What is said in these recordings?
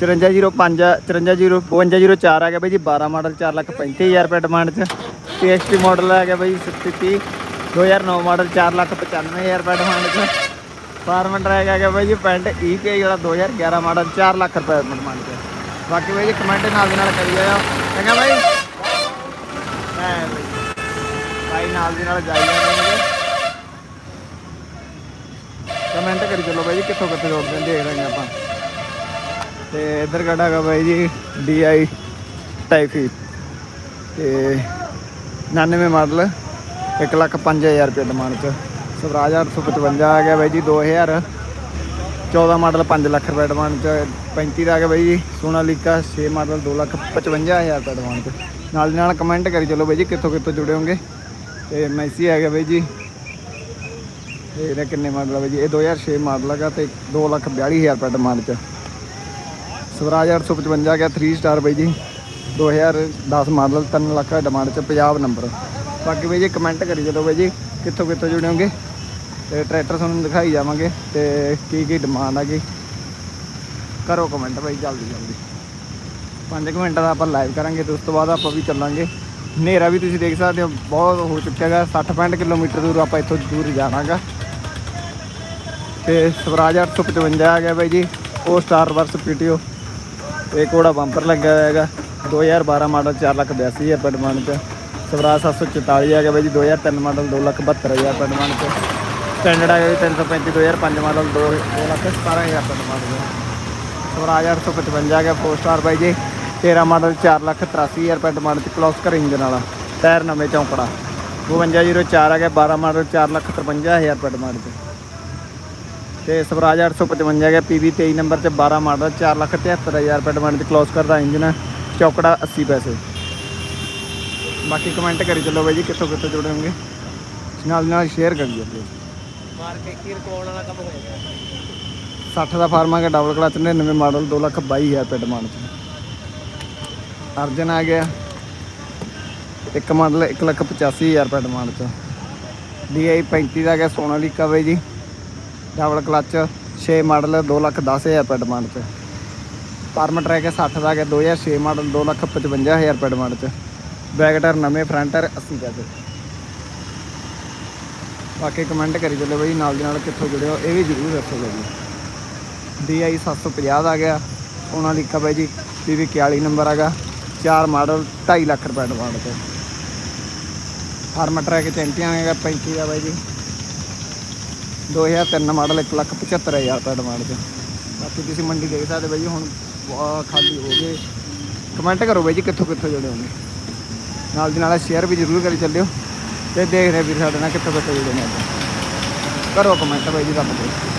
5405 5404 ਆ ਗਿਆ ਬਾਈ ਜੀ 12 ਮਾਡਲ 4 ਲੱਖ 35000 ਰੁਪਏ ਡਿਮਾਂਡ 'ਚ। TXT ਮਾਡਲ ਆ ਗਿਆ ਬਾਈ 37 2009 ਮਾਡਲ 4 ਲੱਖ 95000 ਰੁਪਏ ਡਿਮਾਂਡ 'ਚ। ਫਾਰਮਨ ਟਰੈਕ ਆ ਗਿਆ ਬਾਈ ਜੀ ਪੈਂਟ EPI ਵਾਲਾ 2011 ਮਾਡਲ 4 ਲੱਖ ਰੁਪਏ ਡਿਮਾਂਡ 'ਚ। ਬਾਕੀ ਬਾਈ ਜੀ ਕਮੈਂਟ ਨਾਲ ਦੀ ਨਾਲ ਕਰੀ ਜਾਓ ਚੰਗਾ ਬਾਈ। ਬਾਈ ਨਾਲ ਦੀ ਨਾਲ ਜਾਈ ਜਾਂਦੇ ਕਮੈਂਟ ਕਰੀ ਚਲੋ ਬਾਈ ਜੀ, ਕਿੱਥੋਂ ਕਿੱਥੇ ਜੋੜ ਦਿੰਦੇ ਦੇਖ ਰਹੇ ਆਪਾਂ। ਤੇ ਇਧਰ ਕਿਹੜਾ ਹੈਗਾ ਬਾਈ ਜੀ DI ਟਾਈਫੀ ਤੇ 99 ਮਾਡਲ 1 ਲੱਖ 5000 ਰੁਪਏ ਡਿਮਾਂਡ ਚ। ਸਵਰਾਜ 855 ਆ ਗਿਆ ਬਾਈ ਜੀ 2000 14 ਮਾਡਲ 5 ਲੱਖ ਰੁਪਏ ਡਿਮਾਂਡ ਚ। 35 ਦਾ ਆ ਗਿਆ ਬਾਈ ਜੀ ਸੋਨਾਲੀਕਾ 6 ਮਾਡਲ 2 ਲੱਖ 55000 ਰੁਪਏ ਡਿਮਾਂਡ ਚ। ਨਾਲ ਦੀ ਨਾਲ ਕਮੈਂਟ ਕਰੀ ਚਲੋ ਬਾਈ ਜੀ, ਕਿੱਥੋਂ ਕਿੱਥੋਂ ਜੁੜੇ ਹੋਗੇ ਤੇ ਮੈਸੀ ਆ ਗਿਆ ਬਾਈ ਜੀ। ਇਹ ਇਹਦਾ ਕਿੰਨੇ ਮਾਡਲ ਆ ਬਾਈ ਜੀ? ਇਹ 2006 ਮਾਡਲ ਹੈਗਾ ਤੇ 2 ਲੱਖ 42000 ਰੁਪਏ ਡਿਮਾਂਡ ਚ। ਸਵਰਾਜ 855 ਆ ਗਿਆ 3 ਸਟਾਰ ਬਾਈ ਜੀ। 2010 ਮਾਡਲ 3 ਲੱਖ ਦਾ ਡਿਮਾਂਡ ਚ ਪੰਜਾਬ ਨੰਬਰ ਬਾਕੀ ਬਾਈ ਜੀ ਕਮੈਂਟ ਕਰੀ ਜਦੋਂ ਬਾਈ ਜੀ ਕਿੱਥੋਂ ਕਿੱਥੋਂ ਜੁੜੇ ਹੋਗੇ ਤੇ ਟਰੈਕਟਰ ਤੁਹਾਨੂੰ ਦਿਖਾਈ ਜਾਵਾਂਗੇ ਤੇ ਕੀ ਕੀ ਡਿਮਾਂਡ ਹੈਗੀ। ਕਰੋ ਕਮੈਂਟ ਬਾਈ, ਜਲਦੀ ਜਲਦੀ। 5 ਮਿੰਟਾਂ ਦਾ ਆਪਾਂ ਲਾਈਵ ਕਰਾਂਗੇ, ਤੇ ਉਸ ਤੋਂ ਬਾਅਦ ਆਪਾਂ ਵੀ ਚੱਲਾਂਗੇ। ਹਨੇਰਾ ਵੀ ਤੁਸੀਂ ਦੇਖ ਸਕਦੇ ਹੋ, ਬਹੁਤ ਹੋ ਚੁੱਕਿਆ ਹੈਗਾ। 60 65 ਕਿਲੋਮੀਟਰ ਦੂਰ ਆਪਾਂ ਇੱਥੋਂ ਦੂਰ ਜਾਣਾਗਾ ਤੇ ਸਵਰਾਜ 855 ਆ ਗਿਆ ਬਾਈ ਜੀ ਉਹ ਸਟਾਰ ਵਰਸ ਪੀਟੀਓ ਤੇ ਕੋੜਾ ਬੰਪਰ ਲੱਗਾ ਹੋਇਆ ਹੈਗਾ। 2012 ਮਾਡਲ 4 ਲੱਖ 82 ਹਜ਼ਾਰ ਰੁਪਏ ਡਿਮਾਂਡ ਚ ਸਵਰਾਜ 744 ਆ ਗਿਆ ਬਾਈ ਜੀ 2003 ਮਾਡਲ 2 ਲੱਖ 72 ਹਜ਼ਾਰ ਰੁਪਏ ਡਿਮਾਂਡ ਚ ਸਟੈਂਡਰਡ ਆ ਗਿਆ ਜੀ 335 2005 ਮਾਡਲ 2 ਲੱਖ 17 ਹਜ਼ਾਰ ਰੁਪਏ ਡਿਮਾਂਡ ਚ ਸਵਰਾਜ 855 ਆ ਗਿਆ 4 ਸਟਾਰ ਬਾਈ ਜੀ 13 ਮਾਡਲ 4 ਲੱਖ 83 ਹਜ਼ਾਰ ਰੁਪਏ ਡਿਮਾਂਡ ਚ ਕਲੋਸਕਰ ਇੰਜਨ ਵਾਲਾ ਟਾਇਰ ਨਵੇਂ ਚੌਂਕੜਾ। 5204 ਆ ਗਿਆ 12 ਮਾਡਲ 4 ਲੱਖ 53 ਹਜ਼ਾਰ ਰੁਪਏ ਡਿਮਾਂਡ ਚ ਤੇ ਸਵਰਾਜ 855 ਗਿਆ PV 23 ਨੰਬਰ ਤੇ 12 ਮਾਡਲ 4 ਲੱਖ 73000 ਰੁਪਏ ਡਿਮਾਂਡ ਚ ਕਲੋਜ਼ ਕਰਦਾ ਇੰਜਨ ਚੌਕੜਾ 80 ਪੈਸੇ। ਬਾਕੀ ਕਮੈਂਟ ਕਰੀ ਚੱਲੋ ਬਾਈ ਜੀ, ਕਿੱਥੋਂ ਕਿੱਥੋਂ ਜੁੜੇ ਹੋਣਗੇ? ਨਾਲ ਦੀ ਨਾਲ ਸ਼ੇਅਰ ਕਰੀ ਜਾਂਦੇ ਮਾਰ ਕੇ ਕੀ ਰਿਕਾਰਡ ਵਾਲਾ ਕੰਮ ਹੋ ਗਿਆ 60 ਦਾ ਫਾਰਮਾ ਦਾ ਡਬਲ ਕਲਚ 99 ਮਾਡਲ 2 ਲੱਖ 22000 ਰੁਪਏ ਡਿਮਾਂਡ ਚ। ਅਰਜਨ ਆ ਗਿਆ, ਇੱਕ ਮਾਡਲ 1 ਲੱਖ 85000 ਰੁਪਏ ਡਿਮਾਂਡ ਚ। DI 35 ਦਾ ਗਿਆ, ਸੋਨਾਲੀਕਾ ਬਾਈ ਜੀ। ਡਬਲ ਕਲੱਚ 6 ਮਾਡਲ 2 ਲੱਖ 10000 ਰੁਪਏ ਡਿਮਾਂਡ ਚ। ਫਾਰਮ ਟਰੈਕ ਹੈ 60 ਦਾ ਗਿਆ 2006 ਮਾਡਲ 2 ਲੱਖ 55000 ਰੁਪਏ ਡਿਮਾਂਡ ਚ। ਬੈਕ ਟਾਇਰ ਨਵੇਂ, ਫਰੰਟ ਟਾਇਰ 80 'ਤੇ ਬਾਕੀ ਕਮੈਂਟ ਕਰੀ ਚੱਲੋ ਬਾਈ, ਨਾਲ ਦੀ ਨਾਲ ਕਿੱਥੋਂ ਜੁੜੇ ਹੋ ਇਹ ਵੀ ਜ਼ਰੂਰ ਦੱਸੋ ਬਾਈ। DI 750 ਦਾ ਗਿਆ। ਉਹਨਾਂ ਸੋਨਾਲੀਕਾ ਬਾਈ ਜੀ ਵੀ 41 ਨੰਬਰ ਹੈਗਾ ਚਾਰ ਮਾਡਲ 2.5 ਲੱਖ ਰੁਪਏ ਡਿਮਾਂਡ ਤੇ ਫਾਰਮ ਟਰੈਕ ਚੈਂਪੀਅਨ ਹੈਗਾ 35 ਦਾ ਬਾਈ ਜੀ। 2003 ਮਾਡਲ 1 ਲੱਖ 75000 ਰੁਪਏ ਡਿਮਾਂਡ ਤੇ ਬਾਕੀ ਤੁਸੀਂ ਮੰਡੀ ਦੇਖ ਸਕਦੇ ਬਾਈ ਜੀ ਹੁਣ ਬਹੁਤ ਖਾਲੀ ਹੋ ਗਏ। ਕਮੈਂਟ ਕਰੋ ਬਾਈ ਜੀ, ਕਿੱਥੋਂ ਕਿੱਥੋਂ ਜੁੜੇ ਹੋਗੇ ਨਾਲ ਦੀ ਨਾਲ ਸ਼ੇਅਰ ਵੀ ਜ਼ਰੂਰ ਕਰੀ ਚੱਲਿਓ ਤੇ ਦੇਖ ਰਹੇ ਵੀਰ ਸਾਡੇ ਨਾਲ ਕਿੱਥੋਂ ਕਿੱਥੋਂ ਜੁੜੇ ਨੇ ਆਪਾਂ ਕਰੋ ਕਮੈਂਟ ਬਾਈ ਜੀ, ਰੱਬ ਦੇ।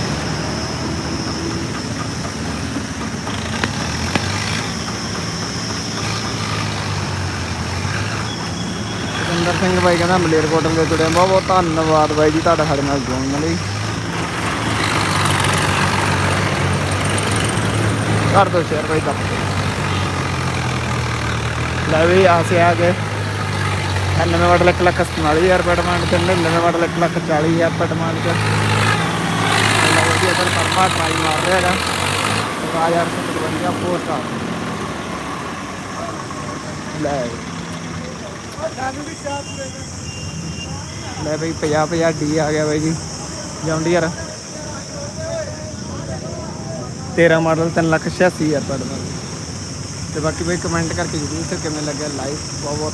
ਸਿੰਦਰ ਸਿੰਘ ਬਾਈ ਕਹਿੰਦਾ ਮਲੇਰਕੋਟਲ ਦੇ ਜੁੜੇ ਬਹੁਤ ਬਹੁਤ ਧੰਨਵਾਦ ਬਾਈ ਜੀ ਤੁਹਾਡਾ ਸਾਡੇ ਨਾਲ ਜੁੜਨ ਲਈ ਕਰ ਦੋ ਸ਼ੇਅਰ ਬਾਈ ਦੱਬ ਲੈ ਵੀ ਆਸੇ ਆ ਗਏ 99 ਮਾਡਲ 1 ਲੱਖ 47000 ਰੁਪਏ ਡਿਮਾਂਡ ਤੇ 99 ਮਾਡਲ 1 ਲੱਖ 40000 ਰੁਪਏ ਡਿਮਾਂਡ ਤੇ ਲਓ ਜੀ ਅਦਰ ਪਰਮਾ ਟਰਾਈ ਮਾਰ ਰਿਹਾ ਹੈਗਾ 1055 ਪੋਸਟ ਆ ਲੈ ਲੈ ਬਈ 50 50 ਡੀ ਆ ਗਿਆ ਬਾਈ ਜੀ। ਜੌਂਡੀਅਰ 13 ਮਾਡਲ 3 ਲੱਖ 86000 ਰੁਪਏ ਦਾ। ਤੇ ਬਾਕੀ ਬਈ ਕਮੈਂਟ ਕਰਕੇ ਜਰੂਰ ਤੇ ਕਿਵੇਂ ਲੱਗਿਆ। ਲਾਈਵ ਬਹੁਤ ਬਹੁਤ